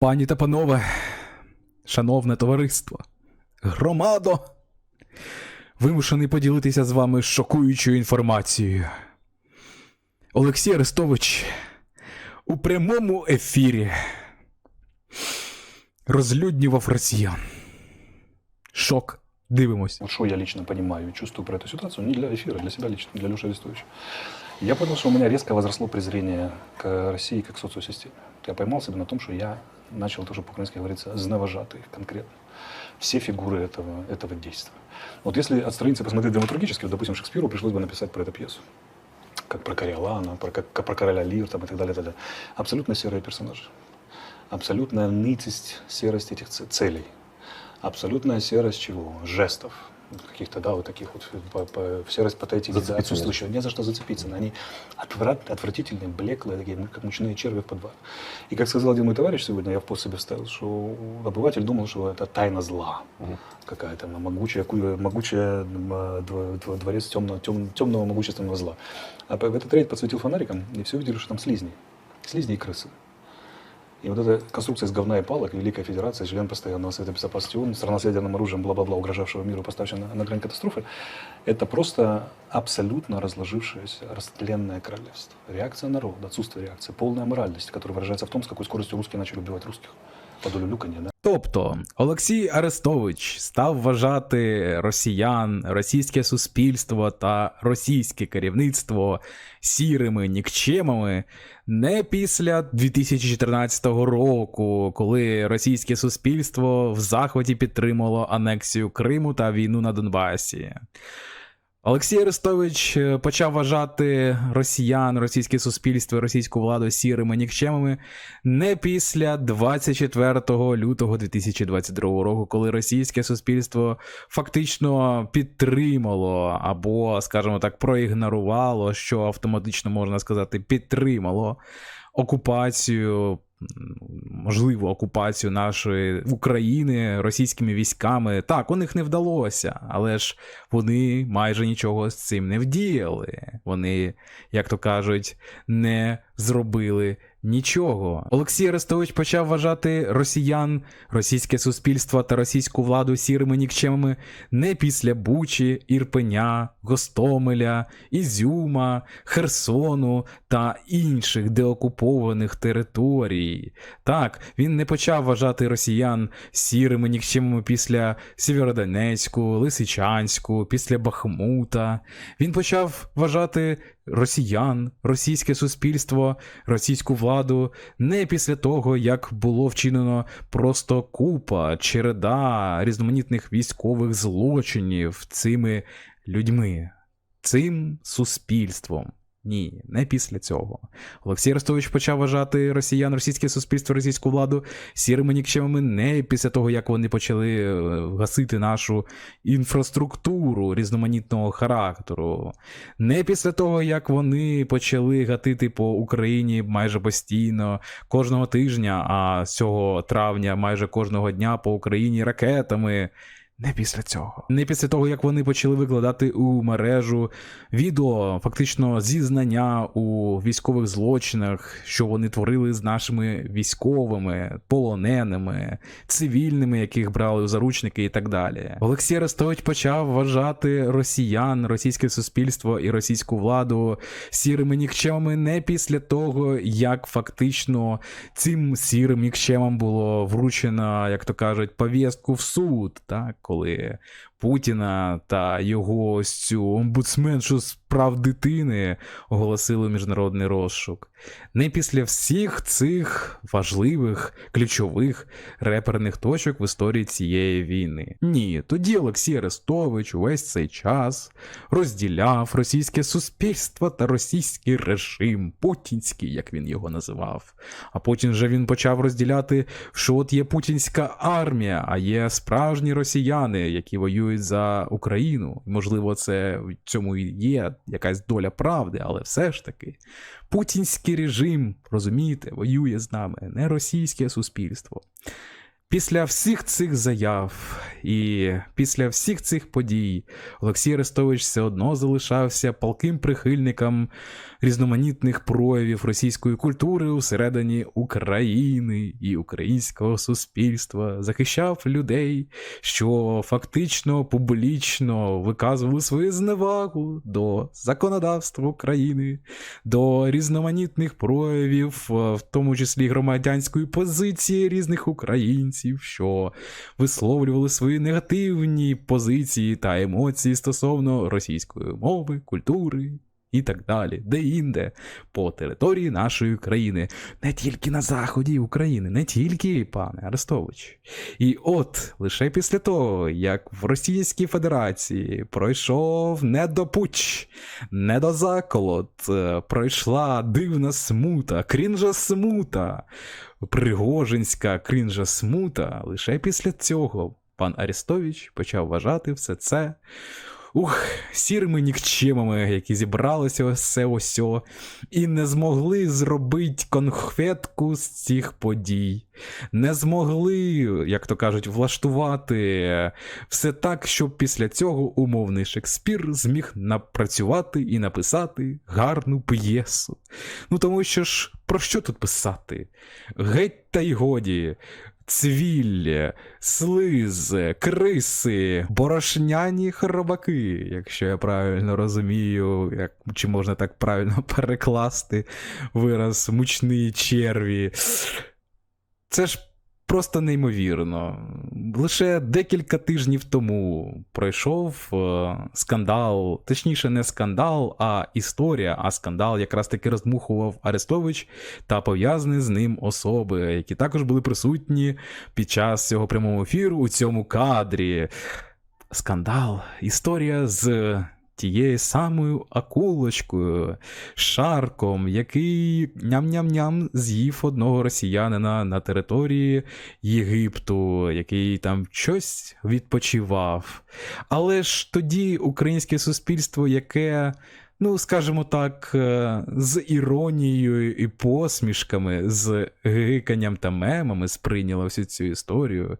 Пані та панове, шановне товариство, громадо, вимушений поділитися з вами шокуючою інформацією. Олексій Арестович у прямому ефірі розлюднював росіян. Шок. Дивимось. Вот я лично понимаю чувствую про эту ситуацию, не для эфира, для себя лично, для Леши Арестовича. Я понял, что у меня резко возросло презрение к России как к социосистеме. Я поймал себя на том, что я начал тоже по-украински говорится знавожатый конкретно. Все фигуры этого, этого действия. Вот если от страницы посмотреть драматургически, вот, допустим, Шекспиру пришлось бы написать про это пьесу. Как про Кориолана, про, как, про короля Лир там, и так далее, и так далее. Абсолютно серые персонажи. Абсолютная нытость, серость этих целей. Абсолютная серость чего? Жестов. Вот Каких-то, да, вот таких вот, по- по- серость патетики, да, Зацепиться отсутствующего. Не за что зацепиться. Они отврат, отвратительные, блеклые, такие, ну, как мучные черви в подвале. И как сказал один мой товарищ сегодня, я в пост себе вставил, что обыватель думал, что это тайна зла какая-то, она могучая, ку- могучая м, э, дво- дво- дворец темного, тем- темного могущественного зла. А по- в этот рейд подсветил фонариком, и все увидели, что там слизни. Слизни и крысы. И вот эта конструкция из говна и палок, Великая Федерация, член постоянного Совета Безопасности ООН, страна с ядерным оружием, бла-бла-бла, угрожавшего миру, поставившая на, на грань катастрофы, это просто абсолютно разложившееся, растленное королевство. Реакция народа, отсутствие реакции, полная моральность, которая выражается в том, с какой скоростью русские начали убивать русских. Под улюлюканье, да? Тобто Олексій Арестович став вважати росіян, російське суспільство та російське керівництво сірими нікчемами не після 2014 року, коли російське суспільство в захваті підтримало анексію Криму та війну на Донбасі. Олексій Арестович е, почав вважати росіян, російське суспільство російську владу сірими нікчемами не після 24 лютого 2022 року, коли російське суспільство фактично підтримало або, скажімо так, проігнорувало, що автоматично можна сказати, підтримало окупацію. Можливу окупацію нашої України російськими військами. Так, у них не вдалося, але ж вони майже нічого з цим не вдіяли. Вони, як то кажуть, не зробили нічого. Олексій Арестович почав вважати росіян, російське суспільство та російську владу сірими нікчемами не після Бучі, Ірпеня, Гостомеля, Ізюма, Херсону та інших деокупованих територій. Так, він не почав вважати росіян сірими нікчемами після Сєвєродонецьку, Лисичанську, після Бахмута. Він почав вважати росіян, російське суспільство, російську владу не після того, як було вчинено просто купа, череда різноманітних військових злочинів цими людьми, цим суспільством. Ні, не після цього. Олексій Ростович почав вважати росіян, російське суспільство, російську владу сірими нікчемами не після того, як вони почали е, гасити нашу інфраструктуру різноманітного характеру, не після того, як вони почали гатити по Україні майже постійно кожного тижня, а цього травня майже кожного дня по Україні ракетами. Не після цього. Не після того, як вони почали викладати у мережу відео, фактично зізнання у військових злочинах, що вони творили з нашими військовими, полоненими, цивільними, яких брали у заручники і так далі. Олексій Арестович почав вважати росіян, російське суспільство і російську владу сірими нікчемами не після того, як фактично цим сірим нікчемам було вручено, як то кажуть, повістку в суд, так, коли Путіна та його ось цю омбудсменшу з прав дитини оголосили міжнародний розшук. Не після всіх цих важливих ключових реперних точок в історії цієї війни. Ні, тоді Олексій Арестович увесь цей час розділяв російське суспільство та російський режим, путінський, як він його називав. А потім вже він почав розділяти, що от є путінська армія, а є справжні росіяни, які воюють за Україну. Можливо, це в цьому і є якась доля правди, але все ж таки. Путінський режим, розумієте, воює з нами, не російське суспільство. Після всіх цих заяв і після всіх цих подій Олексій Арестович все одно залишався палким прихильником різноманітних проявів російської культури усередині України і українського суспільства, захищав людей, що фактично публічно виказували свою зневагу до законодавства України, до різноманітних проявів, в тому числі громадянської позиції різних українців, що висловлювали свої негативні позиції та емоції стосовно російської мови, культури і так далі, де-інде по території нашої країни, не тільки на заході України, не тільки, пане Арестович. І от лише після того, як в Російській Федерації пройшов недопуч, недозаколот, е, пройшла дивна смута, крінжа смута, Пригожинська крінжа смута, лише після цього пан Арестович почав вважати все це. Ух, сірими нікчемами, які зібралися це осьо, і не змогли зробити конхветку з цих подій. Не змогли, як то кажуть, влаштувати все так, щоб після цього умовний Шекспір зміг напрацювати і написати гарну п'єсу. Ну тому що ж, про що тут писати? Геть та й годі. Цвіль, слиз, криси, борошняні хробаки, якщо я правильно розумію, як, чи можна так правильно перекласти вираз мучні черві. Це ж просто неймовірно. Лише декілька тижнів тому пройшов е, скандал, точніше, не скандал, а історія. А скандал якраз таки роздмухував Арестович та пов'язані з ним особи, які також були присутні під час цього прямого ефіру у цьому кадрі. Скандал, історія з тією самою акулочкою, шарком, який ням-ням-ням з'їв одного росіянина на території Єгипту, який там щось відпочивав. Але ж тоді українське суспільство, яке. Ну, скажімо так, е, з іронією і посмішками, з гиканням та мемами сприйняло всю цю історію.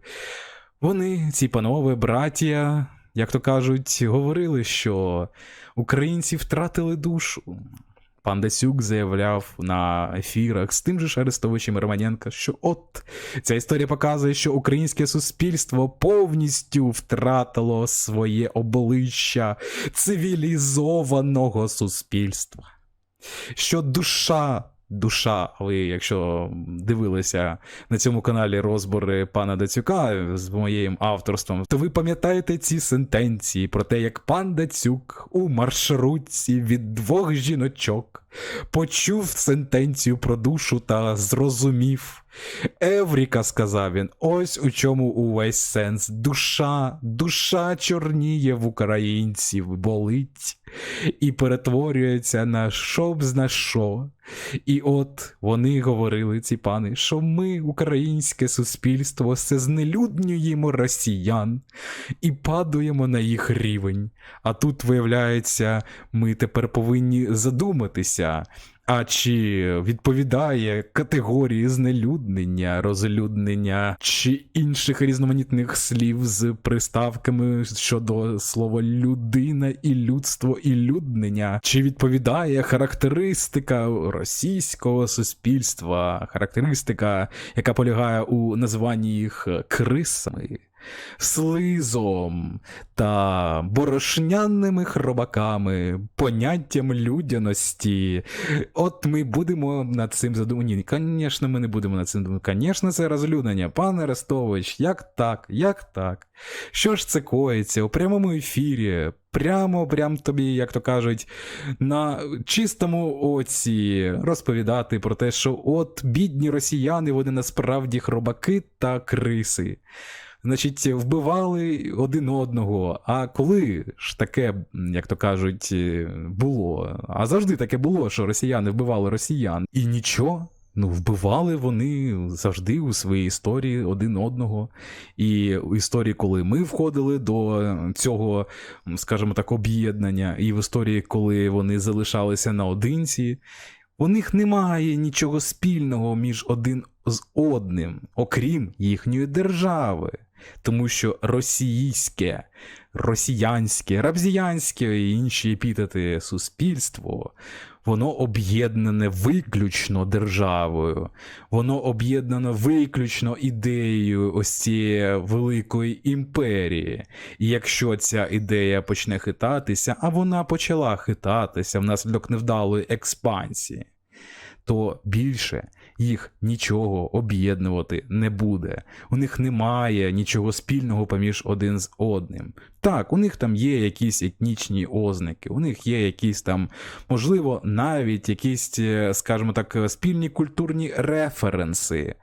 Вони, ці панове, браття, як то кажуть, говорили, що українці втратили душу. Пан Дасюк заявляв на ефірах з тим же ж Арестовичем і Романенко, що от ця історія показує, що українське суспільство повністю втратило своє обличчя цивілізованого суспільства. Що душа, душа, ви, якщо дивилися на цьому каналі розбори пана Дацюка з моїм авторством, то ви пам'ятаєте ці сентенції про те, як пан Дацюк у маршрутці від двох жіночок почув сентенцію про душу та зрозумів. Евріка, сказав він, ось у чому увесь сенс. Душа, душа чорніє в українців, болить і перетворюється на що б зна що. І от вони говорили, ці пани, що ми, українське суспільство, все знелюднюємо росіян і падаємо на їх рівень. А тут, виявляється, ми тепер повинні задуматися. А чи відповідає категорії знелюднення, розлюднення чи інших різноманітних слів з приставками щодо слова людина і людство і люднення? Чи відповідає характеристика російського суспільства, характеристика, яка полягає у названні їх крисами? Слизом та борошняними хробаками, поняттям людяності. От ми будемо над цим задумані. Ні, звісно, ми не будемо над цим думати. Звісно, це розлюднення. Пане Арестович, як так? Як так? Що ж це коїться у прямому ефірі? Прямо, прям тобі, як то кажуть, на чистому оці розповідати про те, що от бідні росіяни, вони насправді хробаки та криси. Значить, вбивали один одного. А коли ж таке, як то кажуть, було? А завжди таке було, що росіяни вбивали росіян. І нічого. Ну, вбивали вони завжди у своїй історії один одного. І у історії, коли ми входили до цього, скажімо так, об'єднання, і в історії, коли вони залишалися наодинці, У них немає нічого спільного між один з одним, окрім їхньої держави. Тому що російське, росіянське, рабзіянське і інші епітети суспільство, воно об'єднане виключно державою, воно об'єднано виключно ідеєю ось цієї великої імперії. І якщо ця ідея почне хитатися, а вона почала хитатися внаслідок невдалої експансії, то більше їх нічого об'єднувати не буде. У них немає нічого спільного поміж один з одним. Так, у них там є якісь етнічні ознаки, у них є якісь там, можливо, навіть якісь, е, скажімо так, спільні культурні референси.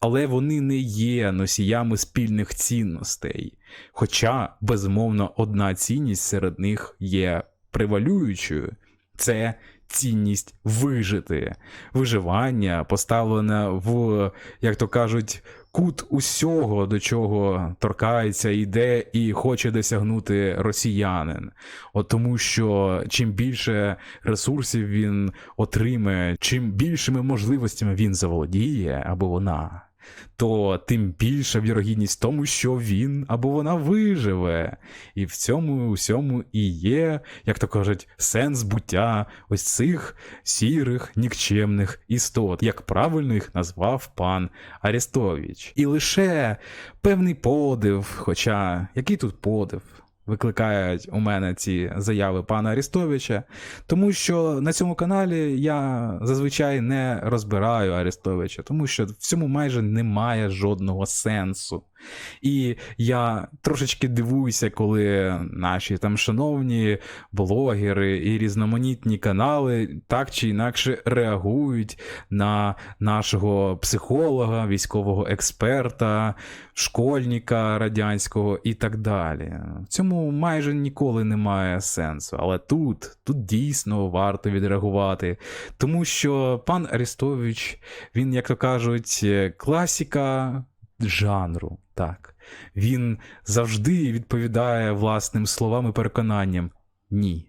Але вони не є носіями спільних цінностей. Хоча, безумовно, одна цінність серед них є превалюючою це цінність вижити. Виживання поставлене в, як то кажуть, кут усього, до чого торкається, йде і хоче досягнути росіянин. От тому, що чим більше ресурсів він отримає, чим більшими можливостями він заволодіє або вона. То тим більша вірогідність тому, що він або вона виживе. І в цьому усьому і є, як то кажуть, сенс буття ось цих сірих нікчемних істот, як правильно їх назвав пан Арестович. І лише певний подив, хоча який тут подив? Викликають у мене ці заяви пана Арестовича, тому що на цьому каналі я зазвичай не розбираю Арестовича, тому що в цьому майже немає жодного сенсу. І я трошечки дивуюся, коли наші там шановні блогери і різноманітні канали так чи інакше реагують на нашого психолога, військового експерта, школьника радянського і так далі. В цьому майже ніколи немає сенсу. Але тут, тут дійсно варто відреагувати, тому що пан Арестович, він, як то кажуть, класіка жанру. Так. Він завжди відповідає власним словам і переконанням. Ні.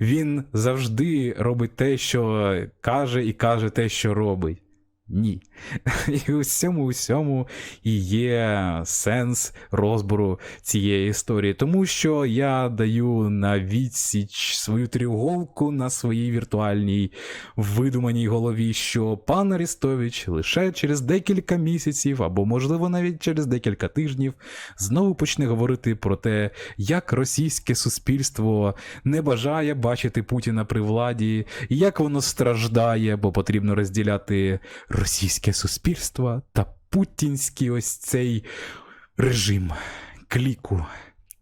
Він завжди робить те, що каже, і каже те, що робить. Ні. І у всьому усьому є сенс розбору цієї історії, тому що я даю на відсіч свою тріуголку на своїй віртуальній видуманій голові, що пан Арістович лише через декілька місяців, або, можливо, навіть через декілька тижнів, знову почне говорити про те, як російське суспільство не бажає бачити Путіна при владі, і як воно страждає, бо потрібно розділяти російське суспільство та путінський ось цей режим кліку.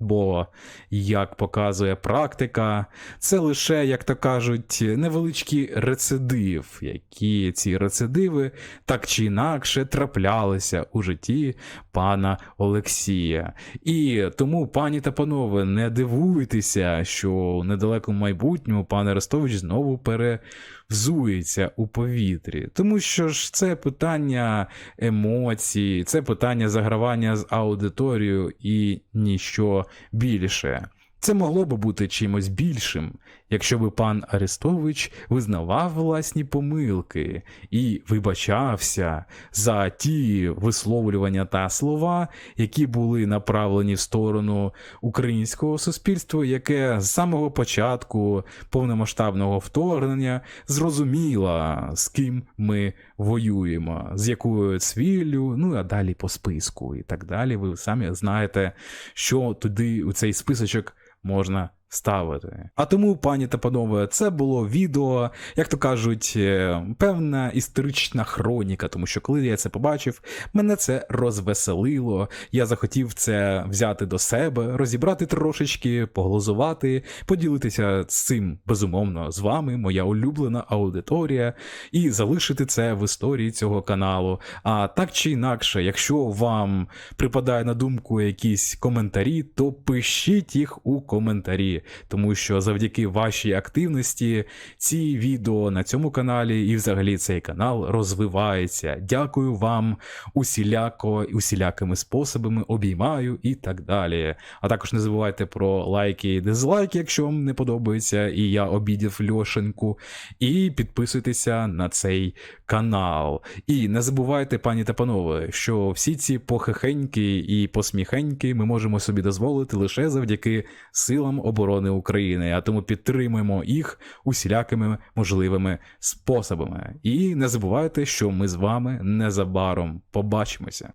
Бо, як показує практика, це лише, як то кажуть, невеличкий рецидив, які ці рецидиви так чи інакше траплялися у житті пана Олексія. І тому, пані та панове, не дивуйтеся, що у недалекому майбутньому пан Арестович знову перевзується у повітрі. Тому що ж це питання емоцій, це питання загравання з аудиторією і ніщо більше. Це могло би бути чимось більшим, якщо би пан Арестович визнавав власні помилки і вибачався за ті висловлювання та слова, які були направлені в сторону українського суспільства, яке з самого початку повномасштабного вторгнення зрозуміло, з ким ми воюємо, з якою цвіллю, ну а далі по списку і так далі. Ви самі знаєте, що туди у цей списочок можна ставити. А тому, пані та панове, це було відео, як то кажуть, е, певна історична хроніка, тому що коли я це побачив, мене це розвеселило. Я захотів це взяти до себе, розібрати трошечки, поглузувати, поділитися з цим безумовно з вами, моя улюблена аудиторія, і залишити це в історії цього каналу. А так чи інакше, якщо вам припадає на думку якісь коментарі, то пишіть їх у коментарі. Тому що завдяки вашій активності ці відео на цьому каналі і взагалі цей канал розвивається. Дякую вам усіляко, усілякими способами, обіймаю і так далі. А також не забувайте про лайки і дизлайки, якщо вам не подобається, і я обідів Льошенку. І підписуйтеся на цей канал. І не забувайте, пані та панове, що всі ці похихеньки і посміхеньки ми можемо собі дозволити лише завдяки силам оборони України, а тому підтримуємо їх усілякими можливими способами. І не забувайте, що ми з вами незабаром побачимося.